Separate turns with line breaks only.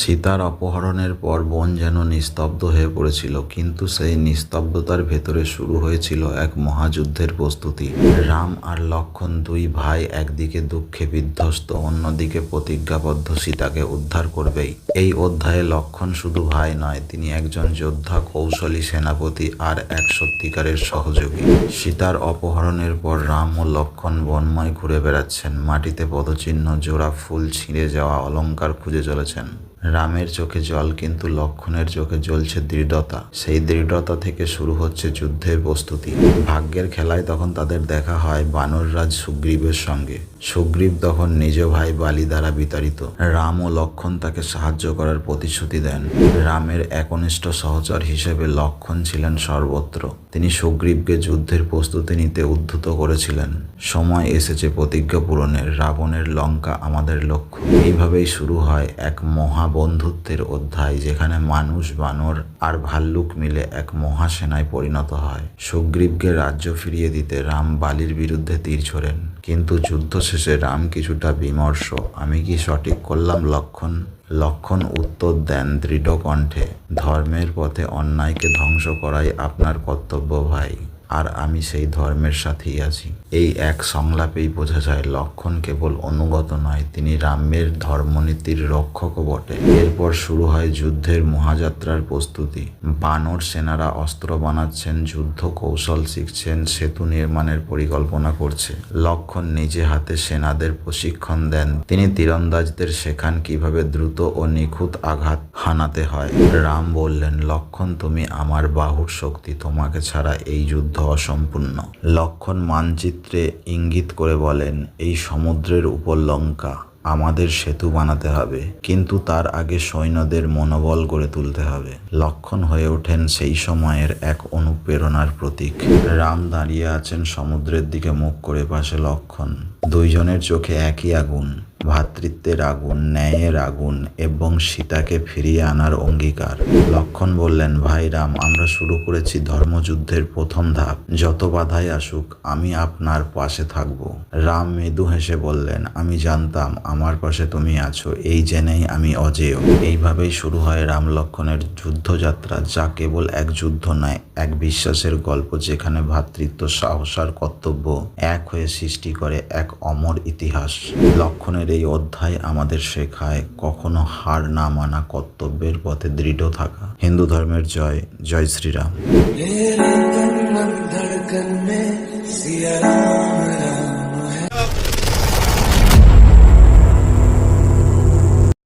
সীতার অপহরণের পর বন যেন নিস্তব্ধ হয়ে পড়েছিল, কিন্তু সেই নিস্তব্ধতার ভেতরে শুরু হয়েছিল এক মহাযুদ্ধের প্রস্তুতি। রাম আর লক্ষণ দুই ভাই একদিকে দুঃখে বিধ্বস্ত, অন্যদিকে প্রতিজ্ঞাবদ্ধ সীতাকে উদ্ধার করবেই। এই অধ্যায়ে লক্ষণ শুধু ভাই নয়, তিনি একজন যোদ্ধা, কৌশলী সেনাপতি আর এক সত্যিকারের সহযোগী। সীতার অপহরণের পর রাম ও লক্ষণ বনময় ঘুরে বেড়াচ্ছেন, মাটিতে পদচিহ্ন, জোড়া ফুল ছিঁড়ে যাওয়া অলংকার খুঁজে চলেছেন। রামের চোখে জল কিন্তু লক্ষণের চোখে জ্বলছে দৃঢ়তা। সেই দৃঢ়তা থেকে শুরু হচ্ছে যুদ্ধের প্রস্তুতি। ভাগ্যের খেলায় তখন তাদের দেখা হয় বানররাজ সুগ্রীবের সঙ্গে। সুগ্রীব তখন নিজ ভাই বালি দ্বারা বিতাড়িত। রাম ও লক্ষণ তাকে সাহায্য করার প্রতিশ্রুতি দেন। রামের একনিষ্ঠ সহচর হিসেবে লক্ষণ ছিলেন সর্বত্র। তিনি সুগ্রীবকে যুদ্ধের প্রস্তুতি নিতে উদ্ধত করেছিলেন। সময় এসেছে প্রতিজ্ঞা পূরণের। রাবণের লঙ্কা আমাদের লক্ষ্য। এইভাবেই শুরু হয় এক মহা বন্ধুত্বের অধ্যায় যেখানে মানুষ, বানর আর ভাল্লুক মিলে এক মহাসেনায় পরিণত হয়। সুগ্রীবকে রাজ্য ফিরিয়ে দিতে রাম বালির বিরুদ্ধে তীর ছোড়েন। কিন্তু যুদ্ধ শেষে রাম কিছুটা বিমর্ষ। আমি কি সঠিক করলাম, লক্ষণ? লক্ষণ উত্তর দেন দৃঢ় কণ্ঠে, ধর্মের পথে অন্যায়কে ধ্বংস করাই আপনার কর্তব্য ভাই, আর আমি সেই ধর্মের সাথেই আছি। এই এক সংলাপেই বোঝা যায়, লক্ষণ কেবল অনুগত নয়, তিনি রামের ধর্মনীতির রক্ষকও বটে। এরপর শুরু হয় যুদ্ধের মহাযাত্রার প্রস্তুতি। বানর সেনারা অস্ত্র বানাচ্ছেন, যুদ্ধ কৌশল শিখছেন, সেতু নির্মাণের পরিকল্পনা করছে। লক্ষণ নিজে হাতে সেনাদের প্রশিক্ষণ দেন। তিনি তীরন্দাজদের শেখান কীভাবে দ্রুত ও নিখুঁত আঘাত হানাতে হয়। রাম বললেন, লক্ষণ, তুমি আমার বাহুর শক্তি, তোমাকে ছাড়া এই যুদ্ধ অসম্পূর্ণ। লক্ষণ মানচিত্রে ইঙ্গিত করে বলেন, এই সমুদ্রের উপর লঙ্কা, আমাদের সেতু বানাতে হবে, কিন্তু তার আগে সৈন্যদের মনোবল গড়ে তুলতে হবে। লক্ষণ হয়ে ওঠেন সেই সময়ের এক অনুপ্রেরণার প্রতীক। রাম দাঁড়িয়ে আছেন সমুদ্রের দিকে মুখ করে পাশে লক্ষণ। দুইজনের চোখে একই আগুন। ভ্রাতৃত্বের আগুন, ন্যায়ের আগুন এবং সীতাকে ফিরিয়ে আনার অঙ্গীকার। লক্ষণ বললেন, ভাই রাম, আমরা শুরু করেছি ধর্মযুদ্ধের প্রথম ধাপ। যত বাধাই আসুক, আমি আপনার পাশে থাকব। রাম মৃদু হেসে বললেন, আমি জানতাম, আমার পাশে তুমি আছো, এই জেনেই আমি অজেয়। এইভাবেই শুরু হয় রাম লক্ষণের যুদ্ধযাত্রা, যা কেবল এক যুদ্ধ নয়, এক বিশ্বাসের গল্প, যেখানে ভ্রাতৃত্ব সাহস আর কর্তব্য এক হয়ে সৃষ্টি করে এক অমর ইতিহাস। লক্ষণের এই অধ্যায় আমাদের শেখায় কখনো হার না মানা কর্তব্যের পথে দৃঢ় থাকা। হিন্দু ধর্মের জয় জয় শ্রীরাম।